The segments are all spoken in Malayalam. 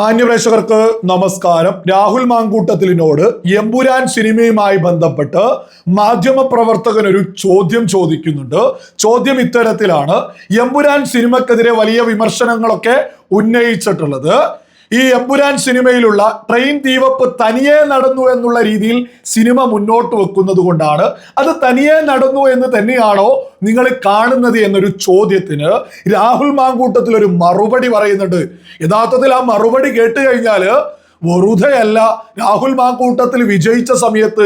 മാന്യപ്രേക്ഷകർക്ക് നമസ്കാരം. രാഹുൽ മാങ്കൂട്ടത്തിലിനോട് എമ്പുരാൻ സിനിമയുമായി ബന്ധപ്പെട്ട് മാധ്യമപ്രവർത്തകൻ ഒരു ചോദ്യം ചോദിക്കുന്നുണ്ട്. ചോദ്യം ഇത്തരത്തിലാണ്. എമ്പുരാൻ സിനിമക്കെതിരെ വലിയ വിമർശനങ്ങളൊക്കെ ഉന്നയിച്ചിട്ടുള്ളത്. ഈ എമ്പുരാൻ സിനിമയിലുള്ള ട്രെയിൻ തീവപ്പ് തനിയെ നടന്നു എന്നുള്ള രീതിയിൽ സിനിമ മുന്നോട്ട് വെക്കുന്നത് കൊണ്ടാണ്. അത് തനിയെ നടന്നു എന്ന് തന്നെയാണോ നിങ്ങൾ കാണുന്നത് എന്നൊരു ചോദ്യത്തിന് രാഹുൽ മാങ്കൂട്ടത്തിൽ ഒരു മറുപടി പറയുന്നുണ്ട്. യഥാർത്ഥത്തിൽ ആ മറുപടി കേട്ട് കഴിഞ്ഞാൽ വെറുതെയല്ല രാഹുൽ മാങ്കൂട്ടത്തിൽ വിജയിച്ച സമയത്ത്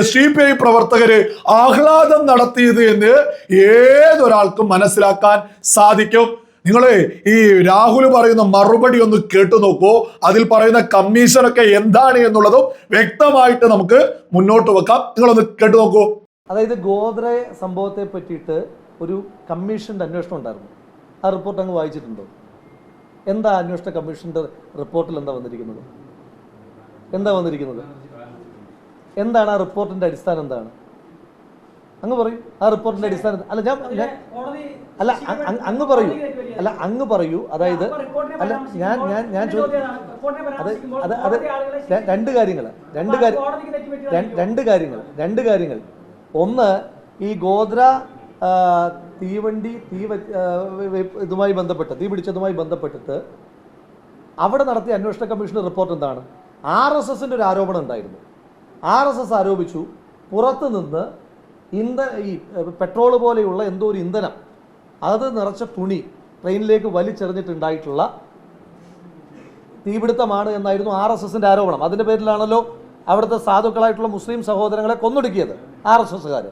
എസ് ഡി പി ഐ പ്രവർത്തകര് ആഹ്ലാദം നടത്തിയത് എന്ന് ഏതൊരാൾക്കും മനസ്സിലാക്കാൻ സാധിക്കും. നിങ്ങൾ ഈ രാഹുൽ പറയുന്ന മറുപടി ഒന്ന് കേട്ടു നോക്കൂ. അതിൽ പറയുന്ന കമ്മീഷനൊക്കെ എന്താണ് എന്നുള്ളതും വ്യക്തമായിട്ട് നമുക്ക് മുന്നോട്ട് വെക്കാം. നിങ്ങളൊന്ന് കേട്ടു നോക്കൂ. അതായത് ഗോദ്ര സംഭവത്തെ പറ്റിയിട്ട് ഒരു കമ്മീഷന്റെ അന്വേഷണം ഉണ്ടായിരുന്നു. ആ റിപ്പോർട്ട് അങ്ങ് വായിച്ചിട്ടുണ്ടോ? എന്താ അന്വേഷണ കമ്മീഷന്റെ റിപ്പോർട്ടിൽ എന്താ വന്നിരിക്കുന്നത്? എന്താ വന്നിരിക്കുന്നത്? എന്താണ് ആ റിപ്പോർട്ടിന്റെ അടിസ്ഥാനം എന്താണ്? അങ്ങ് പറയൂ. ആ റിപ്പോർട്ടിന്റെ അടിസ്ഥാനം അല്ല ഞാൻ അല്ല അങ്ങ് പറയൂ. അല്ല അങ്ങ് പറയൂ. അതായത് അല്ല ഞാൻ ഞാൻ ഞാൻ അത് അത് അത് രണ്ട് കാര്യങ്ങൾ രണ്ട് കാര്യം രണ്ട് കാര്യങ്ങൾ രണ്ട് കാര്യങ്ങൾ ഒന്ന് ഈ ഗോദ്ര ആ, തീവണ്ടി തീ ഇതുമായി ബന്ധപ്പെട്ട് തീ പിടിച്ചതുമായി ബന്ധപ്പെട്ടിട്ട് അവിടെ നടത്തിയ അന്വേഷണ കമ്മീഷന്റെ റിപ്പോർട്ട് എന്താണ്? ആർ എസ് എസിന്റെ ഒരു ആരോപണം ഉണ്ടായിരുന്നു. ആർ എസ് എസ് ആരോപിച്ചു പുറത്ത് നിന്ന് ഇന്ധ ഈ പെട്രോൾ പോലെയുള്ള എന്തോ ഒരു ഇന്ധനം അത് നിറച്ച തുണി ട്രെയിനിലേക്ക് വലിച്ചെറിഞ്ഞിട്ടുണ്ടായിട്ടുള്ള തീപിടുത്തമാണ് എന്നായിരുന്നു ആർ എസ് എസിന്റെ ആരോപണം. അതിന്റെ പേരിലാണല്ലോ അവിടുത്തെ സാധുക്കളായിട്ടുള്ള മുസ്ലിം സഹോദരങ്ങളെ കൊന്നൊടുക്കിയത് ആർ എസ് എസ്സുകാർ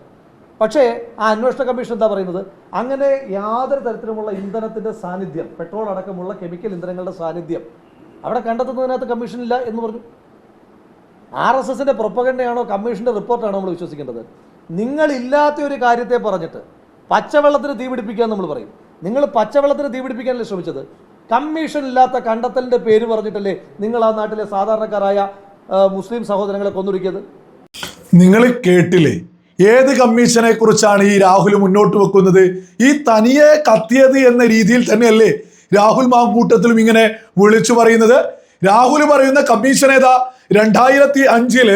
പക്ഷേ ആ അന്വേഷണ കമ്മീഷൻ എന്താ പറയുന്നത്? അങ്ങനെ യാതൊരു തരത്തിലുമുള്ള ഇന്ധനത്തിന്റെ സാന്നിധ്യം പെട്രോൾ അടക്കമുള്ള കെമിക്കൽ ഇന്ധനങ്ങളുടെ സാന്നിധ്യം അവിടെ കണ്ടെത്തുന്നതിനകത്ത് കമ്മീഷൻ ഇല്ല എന്ന് പറഞ്ഞു. ആർ എസ് എസിന്റെ പ്രൊപ്പഗണ്ടയാണോ കമ്മീഷന്റെ റിപ്പോർട്ടാണോ നമ്മൾ വിശ്വസിക്കേണ്ടത്? നിങ്ങളില്ലാത്ത ഒരു കാര്യത്തെ പറഞ്ഞിട്ട് പച്ചവെള്ളത്തിന് തീപിടിപ്പിക്കുക നമ്മൾ പറയും. നിങ്ങൾ പച്ചവെള്ളത്തിന് തീപിടിപ്പിക്കാനല്ലേ ശ്രമിച്ചത്? കമ്മീഷൻ ഇല്ലാത്ത കണ്ടെത്തലിന്റെ പേര് പറഞ്ഞിട്ടല്ലേ നിങ്ങൾ ആ നാട്ടിലെ സാധാരണക്കാരായ മുസ്ലിം സഹോദരങ്ങളെ കൊന്നൊരുക്കിയത്? നിങ്ങൾ കേട്ടില്ലേ? ഏത് കമ്മീഷനെ കുറിച്ചാണ് ഈ രാഹുൽ മുന്നോട്ട് വെക്കുന്നത്? ഈ തനിയെ കത്തിയത് എന്ന രീതിയിൽ തന്നെയല്ലേ രാഹുൽ മാങ്കൂട്ടത്തിലും ഇങ്ങനെ വിളിച്ചു പറയുന്നത്? രാഹുൽ പറയുന്ന കമ്മീഷൻ ഏതാ? രണ്ടായിരത്തി അഞ്ചിൽ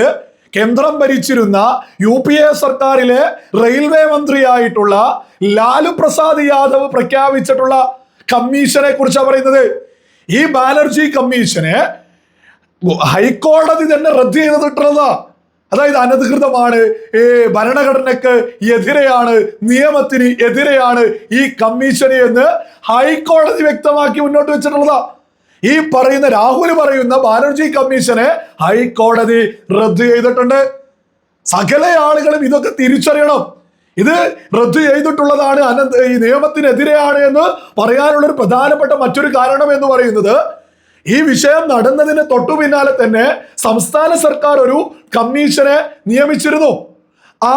കേന്ദ്രം ഭരിച്ചിരുന്ന യു പി എ സർക്കാരിലെ റെയിൽവേ മന്ത്രിയായിട്ടുള്ള ലാലു പ്രസാദ് യാദവ് പ്രഖ്യാപിച്ചിട്ടുള്ള കമ്മീഷനെ കുറിച്ചാണ് പറയുന്നത്. ഈ ബാനർജി കമ്മീഷനെ ഹൈക്കോടതി തന്നെ റദ്ദ് ചെയ്തിട്ടുള്ളതാ. അതായത് അനധികൃതമാണ് ഏ ഭരണഘടനക്ക് എതിരെയാണ് നിയമത്തിന് എതിരെയാണ് ഈ കമ്മീഷന് എന്ന് ഹൈക്കോടതി വ്യക്തമാക്കി മുന്നോട്ട് വെച്ചിട്ടുള്ളതാ. ഈ പറയുന്ന രാഹുൽ പറയുന്ന ബാനർജി കമ്മീഷനെ ഹൈക്കോടതി റദ്ദു ചെയ്തിട്ടുണ്ട്. സകല ആളുകളും ഇതൊക്കെ തിരിച്ചറിയണം. ഇത് റദ്ദു ചെയ്തിട്ടുള്ളതാണ് അനന്ത ഈ നിയമത്തിനെതിരെയാണ് എന്ന് പറയാനുള്ള ഒരു പ്രധാനപ്പെട്ട മറ്റൊരു കാരണം എന്ന് പറയുന്നത് ഈ വിഷയം നടന്നതിന് തൊട്ടു പിന്നാലെ തന്നെ സംസ്ഥാന സർക്കാർ ഒരു കമ്മീഷനെ നിയമിച്ചിരുന്നു. ആ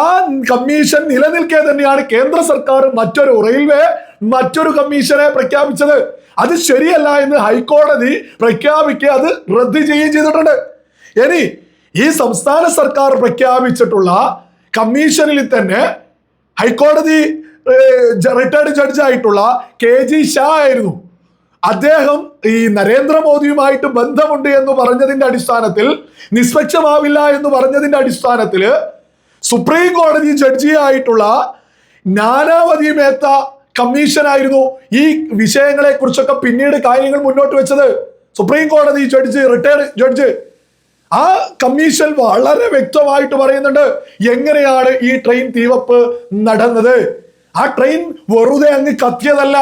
കമ്മീഷൻ നിലനിൽക്കെ തന്നെയാണ് കേന്ദ്ര സർക്കാർ മറ്റൊരു റെയിൽവേ മറ്റൊരു കമ്മീഷനെ പ്രഖ്യാപിച്ചത്. അത് ശരിയല്ല എന്ന് ഹൈക്കോടതി പ്രഖ്യാപിക്കുക അത് റദ്ദ് ചെയ്യുകയും ചെയ്തിട്ടുണ്ട്. ഇനി ഈ സംസ്ഥാന സർക്കാർ പ്രഖ്യാപിച്ചിട്ടുള്ള കമ്മീഷനിൽ തന്നെ ഹൈക്കോടതി റിട്ടയർഡ് ജഡ്ജായിട്ടുള്ള കെ ജി ഷാ ആയിരുന്നു. അദ്ദേഹം ഈ നരേന്ദ്രമോദിയുമായിട്ട് ബന്ധമുണ്ട് എന്ന് പറഞ്ഞതിന്റെ അടിസ്ഥാനത്തിൽ നിഷ്പക്ഷമാവില്ല എന്ന് പറഞ്ഞതിന്റെ അടിസ്ഥാനത്തിൽ സുപ്രീം കോടതി ജഡ്ജിയായിട്ടുള്ള നാനാവതി മേത്ത കമ്മീഷനായിരുന്നു ഈ വിഷയങ്ങളെ കുറിച്ചൊക്കെ പിന്നീട് കാര്യങ്ങൾ മുന്നോട്ട് വെച്ചത്. സുപ്രീം കോടതി ജഡ്ജ് റിട്ടയർഡ് ജഡ്ജ് ആ കമ്മീഷൻ വളരെ വ്യക്തമായിട്ട് പറയുന്നുണ്ട് എങ്ങനെയാണ് ഈ ട്രെയിൻ തീവപ്പ് നടന്നത്. ആ ട്രെയിൻ വെറുതെ അങ്ങ് കത്തിയതല്ല.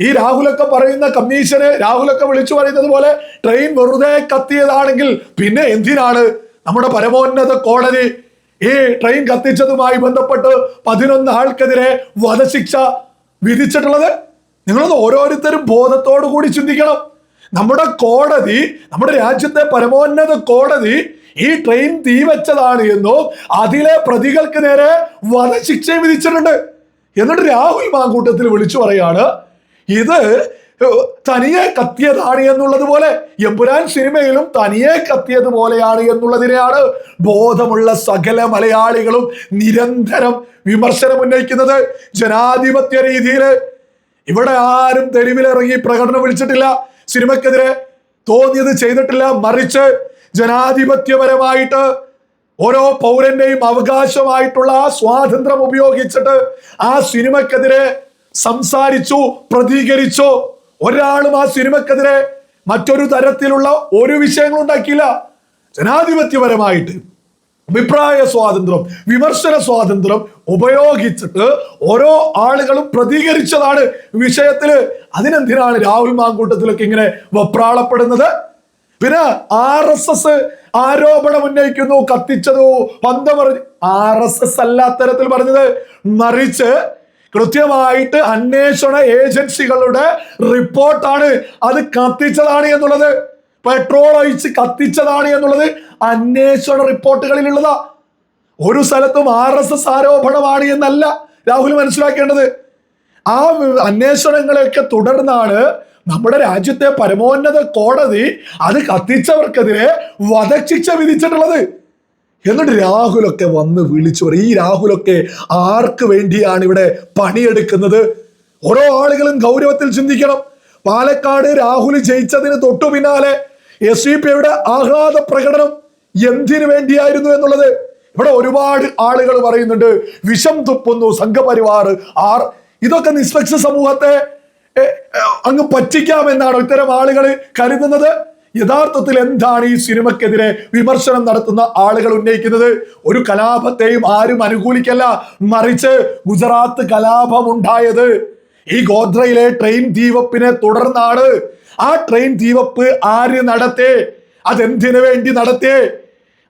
ഈ രാഹുലൊക്കെ പറയുന്ന കമ്മീഷനെ രാഹുലൊക്കെ വിളിച്ചു പറയുന്നത് പോലെ ട്രെയിൻ വെറുതെ കത്തിയതാണെങ്കിൽ പിന്നെ എന്തിനാണ്? നമ്മുടെ പരമോന്നത കോടതി ഈ ട്രെയിൻ കത്തിച്ചതുമായി ബന്ധപ്പെട്ട് പതിനൊന്ന് ആൾക്കെതിരെ വധശിക്ഷ വിധിച്ചിട്ടുള്ളത്? നിങ്ങളത് ഓരോരുത്തരും ബോധത്തോടു കൂടി ചിന്തിക്കണം. നമ്മുടെ കോടതി നമ്മുടെ രാജ്യത്തെ പരമോന്നത കോടതി ഈ ട്രെയിൻ തീവച്ചതാണ് എന്നും അതിലെ പ്രതികൾക്ക് നേരെ വധശിക്ഷ വിധിച്ചിട്ടുണ്ട്. എന്നിട്ട് രാഹുൽ മാങ്കൂട്ടത്തിൽ വിളിച്ചു പറയാണ് ഇത് തനിയെ കത്തിയതാണ് എന്നുള്ളത് പോലെ എമ്പുരാൻ സിനിമയിലും തനിയെ കത്തിയതുപോലെയാണ് എന്നുള്ളതിനെയാണ് ബോധമുള്ള സകല മലയാളികളും നിരന്തരം വിമർശനം ഉന്നയിക്കുന്നത്. ജനാധിപത്യ രീതിയിൽ ഇവിടെ ആരും തെരുവിലിറങ്ങി പ്രകടനം വിളിച്ചിട്ടില്ല. സിനിമക്കെതിരെ തോന്നിയത് ചെയ്തിട്ടില്ല. മറിച്ച് ജനാധിപത്യപരമായിട്ട് ഓരോ പൗരന്റെയും അവകാശമായിട്ടുള്ള ആ സ്വാതന്ത്ര്യം ഉപയോഗിച്ചിട്ട് ആ സിനിമക്കെതിരെ സംസാരിച്ചു പ്രതികരിച്ചു. ഒരാളും ആ സിനിമക്കെതിരെ മറ്റൊരു തരത്തിലുള്ള ഒരു വിഷയങ്ങളും ഉണ്ടാക്കിയില്ല. ജനാധിപത്യപരമായിട്ട് അഭിപ്രായ സ്വാതന്ത്ര്യം വിമർശന സ്വാതന്ത്ര്യം ഉപയോഗിച്ചിട്ട് ഓരോ ആളുകളും പ്രതികരിച്ചതാണ് വിഷയത്തിൽ. അതിനെന്തിനാണ് രാഹുൽ മാങ്കൂട്ടത്തിലൊക്കെ ഇങ്ങനെ വെപ്രാളപ്പെടുന്നത്? പിന്നെ ആർ എസ് എസ് ആരോപണം ഉന്നയിക്കുന്നു കത്തിച്ചതു പന്ത പറഞ്ഞു ആർ എസ് എസ് അല്ലാത്തരത്തിൽ പറഞ്ഞത് മറിച്ച് കൃത്യമായിട്ട് അന്വേഷണ ഏജൻസികളുടെ റിപ്പോർട്ടാണ്. അത് കത്തിച്ചതാണ് എന്നുള്ളത്. പെട്രോൾ ഒഴിച്ച് കത്തിച്ചതാണ് എന്നുള്ളത് അന്വേഷണ റിപ്പോർട്ടുകളിലുള്ളതാ. ഒരു സ്ഥലത്തും ആർ എസ് എസ് ആരോപണമാണ് എന്നല്ല രാഹുൽ മനസ്സിലാക്കേണ്ടത്. ആ അന്വേഷണങ്ങളെയൊക്കെ തുടർന്നാണ് നമ്മുടെ രാജ്യത്തെ പരമോന്നത കോടതി അത് കത്തിച്ചവർക്കെതിരെ വധശിക്ഷ വിധിച്ചിട്ടുള്ളത്. എന്നിട്ട് രാഹുലൊക്കെ വന്ന് വിളിച്ചു പറയും ഈ രാഹുലൊക്കെ ആർക്ക് വേണ്ടിയാണ് ഇവിടെ പണിയെടുക്കുന്നത്? ഓരോ ആളുകളും ഗൗരവത്തിൽ ചിന്തിക്കണം. പാലക്കാട് രാഹുൽ ജയിച്ചതിന് തൊട്ടു പിന്നാലെ എസ് ഡി പിയുടെ ആഹ്ലാദ പ്രകടനം എന്തിനു വേണ്ടിയായിരുന്നു എന്നുള്ളത് ഇവിടെ ഒരുപാട് ആളുകൾ പറയുന്നുണ്ട്. വിഷം തുപ്പുന്നു സംഘപരിവാർ ആർ ഇതൊക്കെ നിഷ്പക്ഷ സമൂഹത്തെ അങ്ങ് പറ്റിക്കാമെന്നാണ് ഇത്തരം ആളുകൾ കരുതുന്നത്. യഥാർത്ഥത്തിൽ എന്താണ് ഈ സിനിമക്കെതിരെ വിമർശനം നടത്തുന്ന ആളുകൾ ഉന്നയിക്കുന്നത്? ഒരു കലാപത്തെയും ആരും അനുകൂലിക്കല്ല. മറിച്ച് ഗുജറാത്ത് കലാപം ഉണ്ടായത് ഈ ഗോദ്രയിലെ ട്രെയിൻ തീവപ്പിനെ തുടർന്നാണ്. ആ ട്രെയിൻ തീവപ്പ് ആര് നടത്തേ? അതെന്തിനു വേണ്ടി നടത്തേ?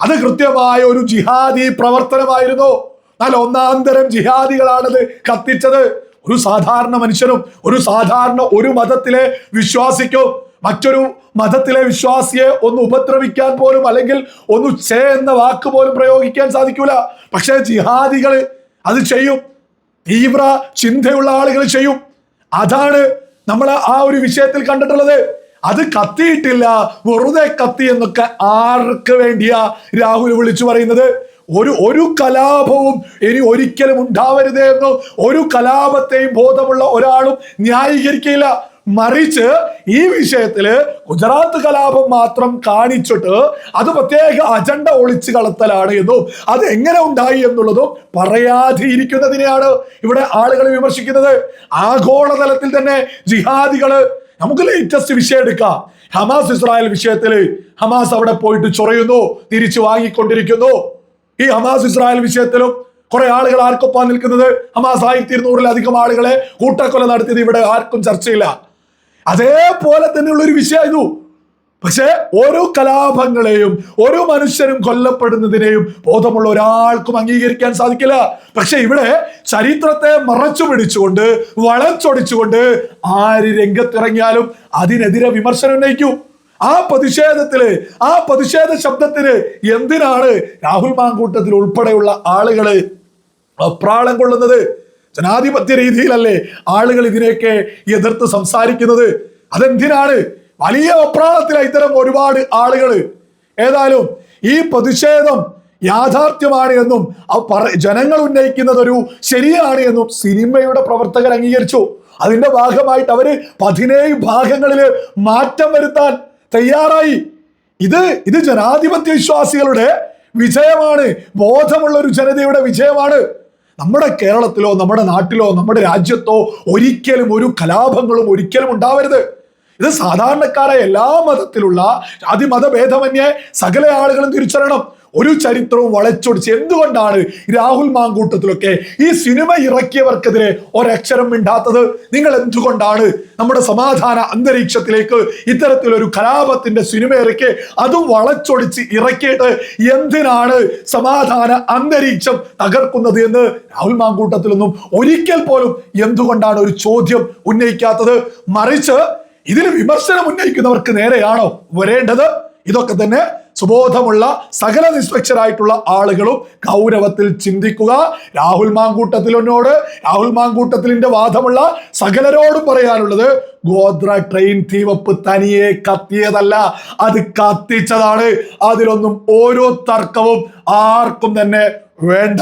അത് കൃത്യമായ ഒരു ജിഹാദി പ്രവർത്തനമായിരുന്നു. എന്നാൽ ഒന്നാം തരം ജിഹാദികളാണത് കത്തിച്ചത്. ഒരു സാധാരണ മനുഷ്യനും ഒരു സാധാരണ ഒരു മതത്തിലെ വിശ്വാസിക്കും മറ്റൊരു മതത്തിലെ വിശ്വാസിയെ ഒന്ന് ഉപദ്രവിക്കാൻ പോലും അല്ലെങ്കിൽ ഒന്ന് ചേ എന്ന വാക്ക് പോലും പ്രയോഗിക്കാൻ സാധിക്കൂല. പക്ഷേ ജിഹാദികൾ അത് ചെയ്യും. തീവ്ര ചിന്തയുള്ള ആളുകൾ ചെയ്യും. അതാണ് നമ്മൾ ആ ഒരു വിഷയത്തിൽ കണ്ടിട്ടുള്ളത്. അത് കത്തിയിട്ടില്ല. വെറുതെ കത്തി എന്നൊക്കെ ആർക്ക് വേണ്ടിയാ രാഹുൽ വിളിച്ചു പറയുന്നത്? ഒരു ഒരു കലാപവും ഇനി ഒരിക്കലും ഉണ്ടാവരുതേ എന്നോ ഒരു കലാപത്തെയും ബോധമുള്ള ഒരാളും ന്യായീകരിക്കില്ല മറിച്ച് ഈ വിഷയത്തിൽ ഗുജറാത്ത് കലാപം മാത്രം കാണിച്ചിട്ട് അത് പ്രത്യേക അജണ്ട ഒളിച്ചു കളത്തലാണ് എന്നും അത് എങ്ങനെ ഉണ്ടായി എന്നുള്ളതും പറയാതെ ഇരിക്കുന്നതിനെയാണ് ഇവിടെ ആളുകൾ വിമർശിക്കുന്നത്. ആഗോളതലത്തിൽ തന്നെ ജിഹാദികൾ നമുക്ക് ലേറ്റസ്റ്റ് വിഷയം എടുക്കാം. ഹമാസ് ഇസ്രായേൽ വിഷയത്തിൽ ഹമാസ് അവിടെ പോയിട്ട് ചൊറയുന്നു തിരിച്ചു വാങ്ങിക്കൊണ്ടിരിക്കുന്നു. ഈ ഹമാസ് ഇസ്രായേൽ വിഷയത്തിലും കുറെ ആളുകൾ ആർക്കൊപ്പം നിൽക്കുന്നത്? ഹമാസ് ആയിരത്തി ഇരുന്നൂറിലധികം ആളുകളെ കൂട്ടക്കൊല നടത്തിയത് ഇവിടെ ആർക്കും ചർച്ചയില്ല. അതേപോലെ തന്നെയുള്ള ഒരു വിഷയമായിരുന്നു. പക്ഷേ ഓരോ കലാപങ്ങളെയും ഓരോ മനുഷ്യരും കൊല്ലപ്പെടുന്നതിനെയും ബോധമുള്ള ഒരാൾക്കും അംഗീകരിക്കാൻ സാധിക്കില്ല. പക്ഷെ ഇവിടെ ചരിത്രത്തെ മറച്ചു പിടിച്ചുകൊണ്ട് വളച്ചൊടിച്ചുകൊണ്ട് ആര് രംഗത്തിറങ്ങിയാലും അതിനെതിരെ വിമർശനം ഉന്നയിക്കൂ. ആ പ്രതിഷേധത്തിൽ ആ പ്രതിഷേധ ശബ്ദത്തിന് എന്തിനാണ് രാഹുൽ മാങ്കൂട്ടത്തിൽ ഉൾപ്പെടെയുള്ള ആളുകൾ പ്രാളം കൊള്ളുന്നത്? ജനാധിപത്യ രീതിയിലല്ലേ ആളുകൾ ഇതിനെയൊക്കെ എതിർത്ത് സംസാരിക്കുന്നത്? അതെന്തിനാണ്? വലിയ അപ്രാളത്തിലാണ് ഇത്തരം ഒരുപാട് ആളുകൾ ഏതായാലും ഈ പ്രതിഷേധം യാഥാർത്ഥ്യമാണ് എന്നും ജനങ്ങൾ ഉന്നയിക്കുന്നത് ഒരു ശരിയാണ് എന്നും സിനിമയുടെ പ്രവർത്തകർ അംഗീകരിച്ചു. അതിന്റെ ഭാഗമായിട്ട് അവർ പതിനേഴ് ഭാഗങ്ങളിൽ മാറ്റം വരുത്താൻ തയ്യാറായി. ഇത് ഇത് ജനാധിപത്യ വിശ്വാസികളുടെ വിജയമാണ്. ബോധമുള്ള ഒരു ജനതയുടെ വിജയമാണ്. നമ്മുടെ കേരളത്തിലോ നമ്മുടെ നാട്ടിലോ നമ്മുടെ രാജ്യത്തോ ഒരിക്കലും ഒരു കലാപങ്ങളും ഒരിക്കലും ഉണ്ടാവരുത്. ഇത് സാധാരണക്കാരായ എല്ലാ മതത്തിലുള്ള ജാതി മതഭേദമന്യേ സകല ആളുകളും തിരിച്ചറിയണം. ഒരു ചരിത്രവും വളച്ചൊടിച്ച് എന്തുകൊണ്ടാണ് രാഹുൽ മാങ്കൂട്ടത്തിലൊക്കെ ഈ സിനിമ ഇറക്കിയവർക്കെതിരെ ഒരക്ഷരം മിണ്ടാത്തത്? നിങ്ങൾ എന്തുകൊണ്ടാണ് നമ്മുടെ സമാധാന അന്തരീക്ഷത്തിലേക്ക് ഇത്തരത്തിലൊരു കലാപത്തിന്റെ സിനിമ ഇറക്കി അതും വളച്ചൊടിച്ച് ഇറക്കിയിട്ട് എന്തിനാണ് സമാധാന അന്തരീക്ഷം തകർക്കുന്നത് എന്ന് രാഹുൽ മാങ്കൂട്ടത്തിലൊന്നും ഒരിക്കൽ പോലും എന്തുകൊണ്ടാണ് ഒരു ചോദ്യം ഉന്നയിക്കാത്തത്? മറിച്ച് ഇതിൽ വിമർശനം ഉന്നയിക്കുന്നവർക്ക് നേരെയാണോ വരേണ്ടത്? ഇതൊക്കെ തന്നെ സുബോധമുള്ള സകല നിസ്പക്ഷരായിട്ടുള്ള ആളുകളും ഗൗരവത്തിൽ ചിന്തിക്കുക. രാഹുൽ മാങ്കൂട്ടത്തിലിനോട് രാഹുൽ മാങ്കൂട്ടത്തിലിന്റെ വാദമുള്ള സകലരോടും പറയാനുള്ളത് ഗോത്ര ട്രെയിൻ തീവപ്പ് തനിയെ കത്തിയതല്ല അത് കത്തിച്ചതാണ്. അതിലൊന്നും ഓരോ തർക്കവും ആർക്കും തന്നെ വേണ്ട.